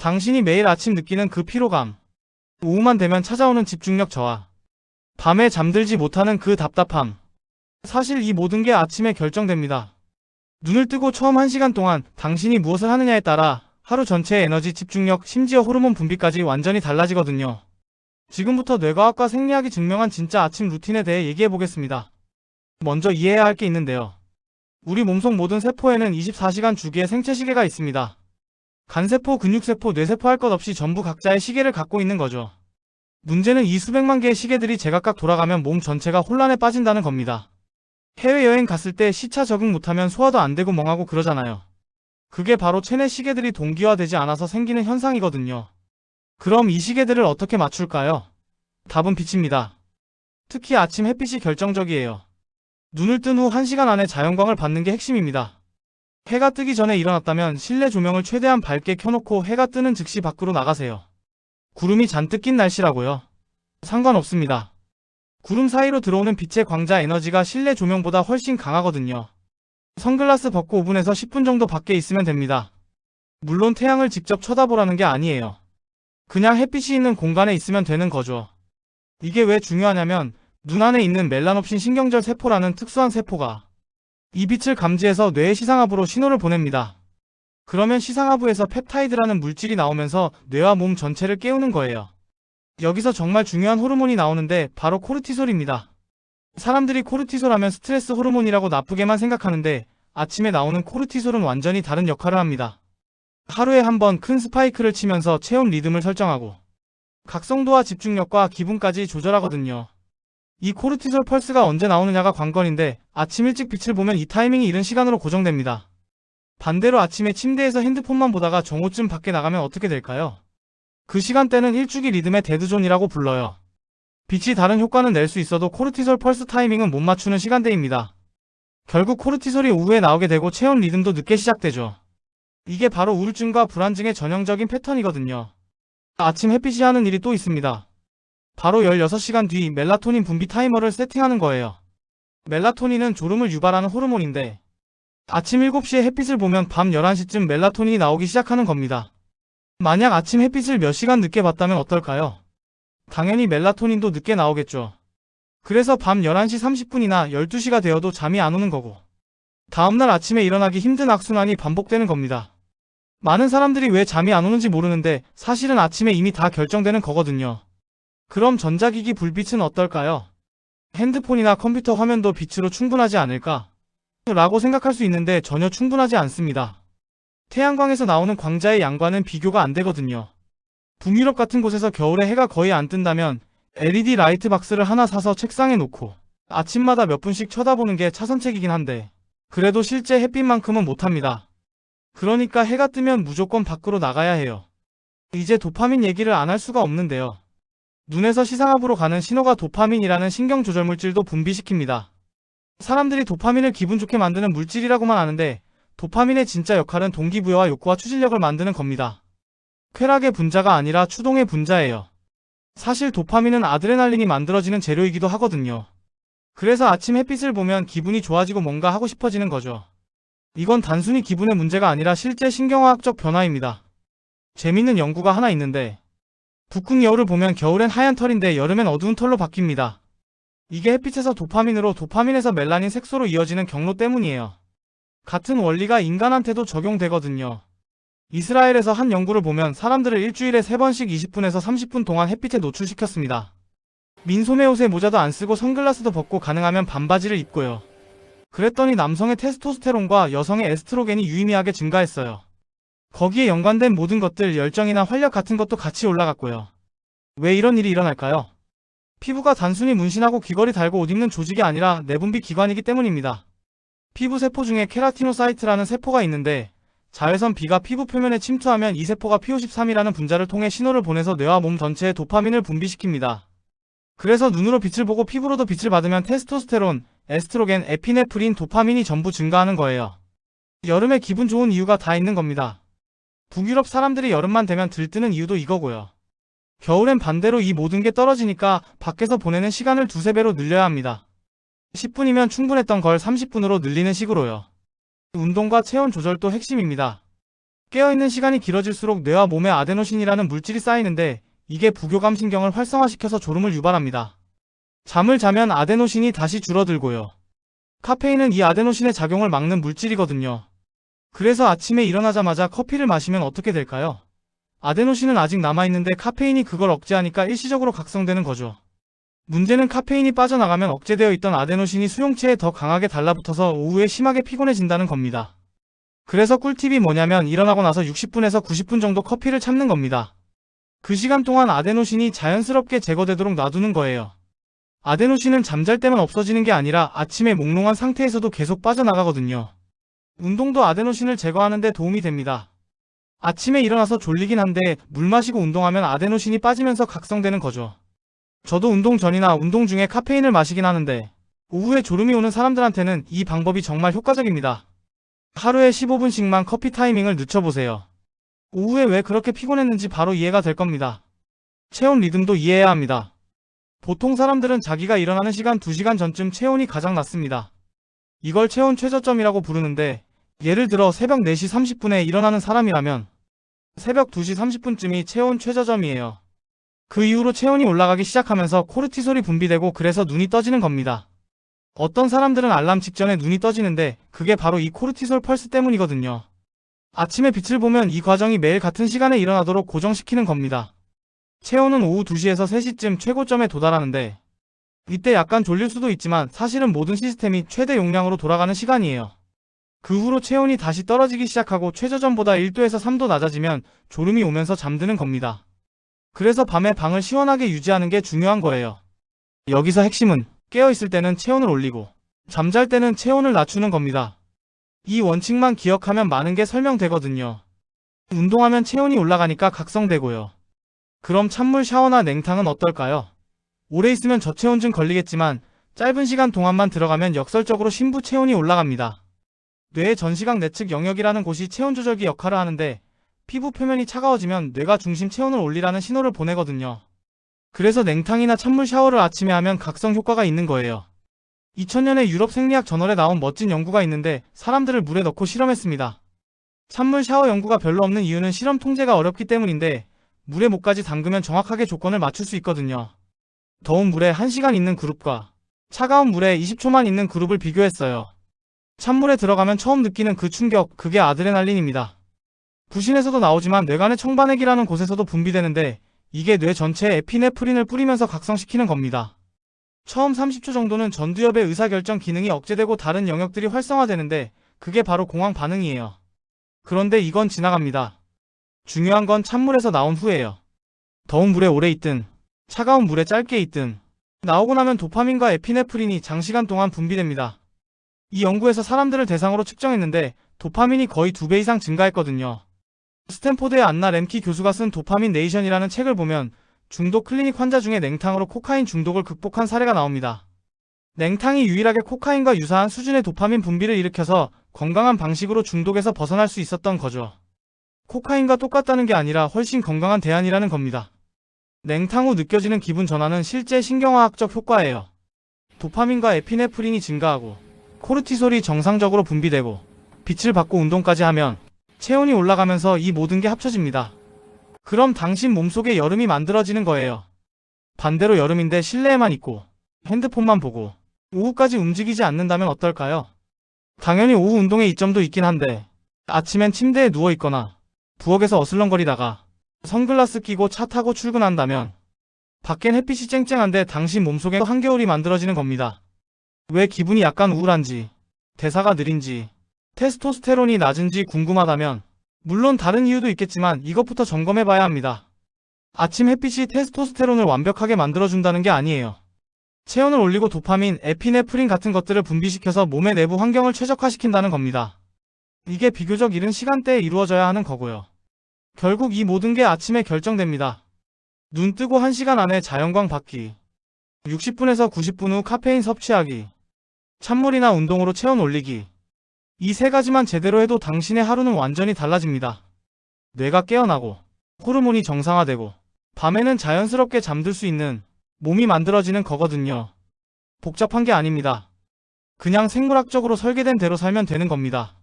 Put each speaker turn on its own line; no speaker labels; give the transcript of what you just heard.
당신이 매일 아침 느끼는 그 피로감. 오후만 되면 찾아오는 집중력 저하. 밤에 잠들지 못하는 그 답답함. 사실 이 모든 게 아침에 결정됩니다. 눈을 뜨고 처음 한 시간 동안 당신이 무엇을 하느냐에 따라 하루 전체의 에너지, 집중력, 심지어 호르몬 분비까지 완전히 달라지거든요. 지금부터 뇌과학과 생리학이 증명한 진짜 아침 루틴에 대해 얘기해 보겠습니다. 먼저 이해해야 할 게 있는데요. 우리 몸속 모든 세포에는 24시간 주기의 생체 시계가 있습니다. 간세포, 근육세포, 뇌세포 할 것 없이 전부 각자의 시계를 갖고 있는 거죠. 문제는 이 수백만 개의 시계들이 제각각 돌아가면 몸 전체가 혼란에 빠진다는 겁니다. 해외여행 갔을 때 시차 적응 못하면 소화도 안 되고 멍하고 그러잖아요. 그게 바로 체내 시계들이 동기화되지 않아서 생기는 현상이거든요. 그럼 이 시계들을 어떻게 맞출까요? 답은 빛입니다. 특히 아침 햇빛이 결정적이에요. 눈을 뜬 후 1시간 안에 자연광을 받는 게 핵심입니다. 해가 뜨기 전에 일어났다면 실내 조명을 최대한 밝게 켜놓고 해가 뜨는 즉시 밖으로 나가세요. 구름이 잔뜩 낀 날씨라고요. 상관없습니다. 구름 사이로 들어오는 빛의 광자 에너지가 실내 조명보다 훨씬 강하거든요. 선글라스 벗고 5분에서 10분 정도 밖에 있으면 됩니다. 물론 태양을 직접 쳐다보라는 게 아니에요. 그냥 햇빛이 있는 공간에 있으면 되는 거죠. 이게 왜 중요하냐면 눈 안에 있는 멜라놉신 신경절 세포라는 특수한 세포가 이 빛을 감지해서 뇌의 시상하부로 신호를 보냅니다. 그러면 시상하부에서 펩타이드라는 물질이 나오면서 뇌와 몸 전체를 깨우는 거예요. 여기서 정말 중요한 호르몬이 나오는데 바로 코르티솔입니다. 사람들이 코르티솔 하면 스트레스 호르몬이라고 나쁘게만 생각하는데 아침에 나오는 코르티솔은 완전히 다른 역할을 합니다. 하루에 한 번 큰 스파이크를 치면서 체온 리듬을 설정하고 각성도와 집중력과 기분까지 조절하거든요. 이 코르티솔 펄스가 언제 나오느냐가 관건인데 아침 일찍 빛을 보면 이 타이밍이 이른 시간으로 고정됩니다. 반대로 아침에 침대에서 핸드폰만 보다가 정오쯤 밖에 나가면 어떻게 될까요? 그 시간대는 일주기 리듬의 데드존이라고 불러요. 빛이 다른 효과는 낼 수 있어도 코르티솔 펄스 타이밍은 못 맞추는 시간대입니다. 결국 코르티솔이 오후에 나오게 되고 체온 리듬도 늦게 시작되죠. 이게 바로 우울증과 불안증의 전형적인 패턴이거든요. 아침 햇빛이 하는 일이 또 있습니다. 바로 16시간 뒤 멜라토닌 분비 타이머를 세팅하는 거예요. 멜라토닌은 졸음을 유발하는 호르몬인데 아침 7시에 햇빛을 보면 밤 11시쯤 멜라토닌이 나오기 시작하는 겁니다. 만약 아침 햇빛을 몇 시간 늦게 봤다면 어떨까요? 당연히 멜라토닌도 늦게 나오겠죠. 그래서 밤 11시 30분이나 12시가 되어도 잠이 안 오는 거고 다음날 아침에 일어나기 힘든 악순환이 반복되는 겁니다. 많은 사람들이 왜 잠이 안 오는지 모르는데 사실은 아침에 이미 다 결정되는 거거든요. 그럼 전자기기 불빛은 어떨까요? 핸드폰이나 컴퓨터 화면도 빛으로 충분하지 않을까? 라고 생각할 수 있는데 전혀 충분하지 않습니다. 태양광에서 나오는 광자의 양과는 비교가 안 되거든요. 북유럽 같은 곳에서 겨울에 해가 거의 안 뜬다면 LED 라이트 박스를 하나 사서 책상에 놓고 아침마다 몇 분씩 쳐다보는 게 차선책이긴 한데 그래도 실제 햇빛만큼은 못합니다. 그러니까 해가 뜨면 무조건 밖으로 나가야 해요. 이제 도파민 얘기를 안 할 수가 없는데요. 눈에서 시상압으로 가는 신호가 도파민이라는 신경 조절 물질도 분비시킵니다. 사람들이 도파민을 기분 좋게 만드는 물질이라고만 아는데 도파민의 진짜 역할은 동기부여와 욕구와 추진력을 만드는 겁니다. 쾌락의 분자가 아니라 추동의 분자예요. 사실 도파민은 아드레날린이 만들어지는 재료이기도 하거든요. 그래서 아침 햇빛을 보면 기분이 좋아지고 뭔가 하고 싶어지는 거죠. 이건 단순히 기분의 문제가 아니라 실제 신경화학적 변화입니다. 재밌는 연구가 하나 있는데 북극 여우를 보면 겨울엔 하얀 털인데 여름엔 어두운 털로 바뀝니다. 이게 햇빛에서 도파민으로 도파민에서 멜라닌 색소로 이어지는 경로 때문이에요. 같은 원리가 인간한테도 적용되거든요. 이스라엘에서 한 연구를 보면 사람들을 일주일에 3번씩 20분에서 30분 동안 햇빛에 노출시켰습니다. 민소매 옷에 모자도 안 쓰고 선글라스도 벗고 가능하면 반바지를 입고요. 그랬더니 남성의 테스토스테론과 여성의 에스트로겐이 유의미하게 증가했어요. 거기에 연관된 모든 것들 열정이나 활력 같은 것도 같이 올라갔고요. 왜 이런 일이 일어날까요? 피부가 단순히 문신하고 귀걸이 달고 옷 입는 조직이 아니라 내분비 기관이기 때문입니다. 피부 세포 중에 케라티노사이트라는 세포가 있는데 자외선 B가 피부 표면에 침투하면 이 세포가 P53이라는 분자를 통해 신호를 보내서 뇌와 몸 전체에 도파민을 분비시킵니다. 그래서 눈으로 빛을 보고 피부로도 빛을 받으면 테스토스테론, 에스트로겐, 에피네프린, 도파민이 전부 증가하는 거예요. 여름에 기분 좋은 이유가 다 있는 겁니다. 북유럽 사람들이 여름만 되면 들뜨는 이유도 이거고요. 겨울엔 반대로 이 모든 게 떨어지니까 밖에서 보내는 시간을 두세 배로 늘려야 합니다. 10분이면 충분했던 걸 30분으로 늘리는 식으로요. 운동과 체온 조절도 핵심입니다. 깨어있는 시간이 길어질수록 뇌와 몸에 아데노신이라는 물질이 쌓이는데 이게 부교감 신경을 활성화시켜서 졸음을 유발합니다. 잠을 자면 아데노신이 다시 줄어들고요. 카페인은 이 아데노신의 작용을 막는 물질이거든요. 그래서 아침에 일어나자마자 커피를 마시면 어떻게 될까요? 아데노신은 아직 남아있는데 카페인이 그걸 억제하니까 일시적으로 각성되는 거죠. 문제는 카페인이 빠져나가면 억제되어 있던 아데노신이 수용체에 더 강하게 달라붙어서 오후에 심하게 피곤해진다는 겁니다. 그래서 꿀팁이 뭐냐면 일어나고 나서 60분에서 90분 정도 커피를 참는 겁니다. 그 시간 동안 아데노신이 자연스럽게 제거되도록 놔두는 거예요. 아데노신은 잠잘 때만 없어지는 게 아니라 아침에 몽롱한 상태에서도 계속 빠져나가거든요. 운동도 아데노신을 제거하는 데 도움이 됩니다. 아침에 일어나서 졸리긴 한데 물 마시고 운동하면 아데노신이 빠지면서 각성되는 거죠. 저도 운동 전이나 운동 중에 카페인을 마시긴 하는데 오후에 졸음이 오는 사람들한테는 이 방법이 정말 효과적입니다. 하루에 15분씩만 커피 타이밍을 늦춰보세요. 오후에 왜 그렇게 피곤했는지 바로 이해가 될 겁니다. 체온 리듬도 이해해야 합니다. 보통 사람들은 자기가 일어나는 시간 2시간 전쯤 체온이 가장 낮습니다. 이걸 체온 최저점이라고 부르는데 예를 들어 새벽 4시 30분에 일어나는 사람이라면 새벽 2시 30분쯤이 체온 최저점이에요. 그 이후로 체온이 올라가기 시작하면서 코르티솔이 분비되고 그래서 눈이 떠지는 겁니다. 어떤 사람들은 알람 직전에 눈이 떠지는데 그게 바로 이 코르티솔 펄스 때문이거든요. 아침에 빛을 보면 이 과정이 매일 같은 시간에 일어나도록 고정시키는 겁니다. 체온은 오후 2시에서 3시쯤 최고점에 도달하는데 이때 약간 졸릴 수도 있지만 사실은 모든 시스템이 최대 용량으로 돌아가는 시간이에요. 그 후로 체온이 다시 떨어지기 시작하고 최저점보다 1도에서 3도 낮아지면 졸음이 오면서 잠드는 겁니다. 그래서 밤에 방을 시원하게 유지하는 게 중요한 거예요. 여기서 핵심은 깨어있을 때는 체온을 올리고 잠잘 때는 체온을 낮추는 겁니다. 이 원칙만 기억하면 많은 게 설명되거든요. 운동하면 체온이 올라가니까 각성되고요. 그럼 찬물 샤워나 냉탕은 어떨까요? 오래 있으면 저체온증 걸리겠지만 짧은 시간 동안만 들어가면 역설적으로 심부 체온이 올라갑니다. 뇌의 전시각 내측 영역이라는 곳이 체온 조절기 역할을 하는데 피부 표면이 차가워지면 뇌가 중심 체온을 올리라는 신호를 보내거든요. 그래서 냉탕이나 찬물 샤워를 아침에 하면 각성 효과가 있는 거예요. 2000년에 유럽 생리학 저널에 나온 멋진 연구가 있는데 사람들을 물에 넣고 실험했습니다. 찬물 샤워 연구가 별로 없는 이유는 실험 통제가 어렵기 때문인데 물에 목까지 담그면 정확하게 조건을 맞출 수 있거든요. 더운 물에 1시간 있는 그룹과 차가운 물에 20초만 있는 그룹을 비교했어요. 찬물에 들어가면 처음 느끼는 그 충격, 그게 아드레날린입니다. 부신에서도 나오지만 뇌간의 청반액이라는 곳에서도 분비되는데 이게 뇌 전체에 에피네프린을 뿌리면서 각성시키는 겁니다. 처음 30초 정도는 전두엽의 의사결정 기능이 억제되고 다른 영역들이 활성화되는데 그게 바로 공황 반응이에요. 그런데 이건 지나갑니다. 중요한 건 찬물에서 나온 후예요. 더운 물에 오래 있든 차가운 물에 짧게 있든 나오고 나면 도파민과 에피네프린이 장시간 동안 분비됩니다. 이 연구에서 사람들을 대상으로 측정했는데 도파민이 거의 두배 이상 증가했거든요. 스탠포드의 안나 램키 교수가 쓴 도파민 네이션이라는 책을 보면 중독 클리닉 환자 중에 냉탕으로 코카인 중독을 극복한 사례가 나옵니다. 냉탕이 유일하게 코카인과 유사한 수준의 도파민 분비를 일으켜서 건강한 방식으로 중독에서 벗어날 수 있었던 거죠. 코카인과 똑같다는 게 아니라 훨씬 건강한 대안이라는 겁니다. 냉탕 후 느껴지는 기분 전환은 실제 신경화학적 효과예요. 도파민과 에피네프린이 증가하고 코르티솔이 정상적으로 분비되고 빛을 받고 운동까지 하면 체온이 올라가면서 이 모든 게 합쳐집니다. 그럼 당신 몸속에 여름이 만들어지는 거예요. 반대로 여름인데 실내에만 있고 핸드폰만 보고 오후까지 움직이지 않는다면 어떨까요? 당연히 오후 운동의 이점도 있긴 한데 아침엔 침대에 누워 있거나 부엌에서 어슬렁거리다가 선글라스 끼고 차 타고 출근한다면 밖엔 햇빛이 쨍쨍한데 당신 몸속에 한겨울이 만들어지는 겁니다. 왜 기분이 약간 우울한지, 대사가 느린지, 테스토스테론이 낮은지 궁금하다면 물론 다른 이유도 있겠지만 이것부터 점검해 봐야 합니다. 아침 햇빛이 테스토스테론을 완벽하게 만들어준다는 게 아니에요. 체온을 올리고 도파민, 에피네프린 같은 것들을 분비시켜서 몸의 내부 환경을 최적화시킨다는 겁니다. 이게 비교적 이른 시간대에 이루어져야 하는 거고요. 결국 이 모든 게 아침에 결정됩니다. 눈 뜨고 1시간 안에 자연광 받기, 60분에서 90분 후 카페인 섭취하기, 찬물이나 운동으로 체온 올리기, 이 세 가지만 제대로 해도 당신의 하루는 완전히 달라집니다. 뇌가 깨어나고 호르몬이 정상화되고 밤에는 자연스럽게 잠들 수 있는 몸이 만들어지는 거거든요. 복잡한 게 아닙니다. 그냥 생물학적으로 설계된 대로 살면 되는 겁니다.